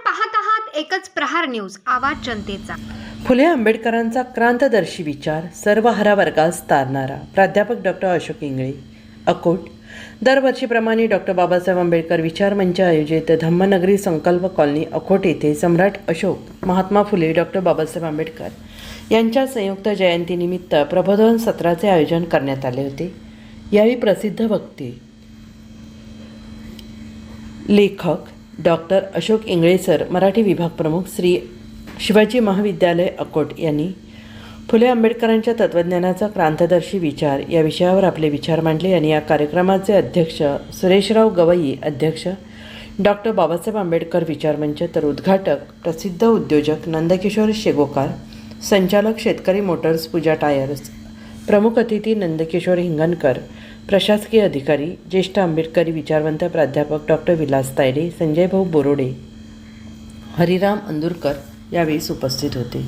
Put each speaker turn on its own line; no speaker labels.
पाहत आहात एकच प्रहार न्यूज आवाज जनतेचा.
फुले आंबेडकरांचा क्रांतदर्शी विचार सर्व हरा वर्गास तारणारा. प्राध्यापक डॉक्टर अशोक इंगळे. अकोट. दरवर्षीप्रमाणे डॉक्टर बाबासाहेब आंबेडकर विचार मंच आयोजित धम्मनगरी संकल्प कॉलनी अकोट येथे सम्राट अशोक महात्मा फुले डॉक्टर बाबासाहेब आंबेडकर यांच्या संयुक्त जयंतीनिमित्त प्रबोधन सत्राचे आयोजन करण्यात आले होते. यावेळी प्रसिद्ध वक्ते लेखक डॉक्टर अशोक इंगळे सर मराठी विभाग प्रमुख श्री शिवाजी महाविद्यालय अकोट यांनी फुले आंबेडकरांच्या तत्त्वज्ञानाचा क्रांतदर्शी विचार या विषयावर आपले विचार मांडले आणि या कार्यक्रमाचे अध्यक्ष सुरेशराव गवई अध्यक्ष डॉक्टर बाबासाहेब आंबेडकर विचार मंच तर उद्घाटक प्रसिद्ध उद्योजक नंदकिशोर शेगोकार संचालक शेतकरी मोटर्स पूजा टायर्स प्रमुख अतिथी नंदकिशोर हिंगणकर प्रशासकीय अधिकारी ज्येष्ठ आंबेडकरी विचारवंत प्राध्यापक डॉक्टर विलास तायडे संजय भाऊ बोरोडे हरिराम अंदुरकर यावेळी उपस्थित होते.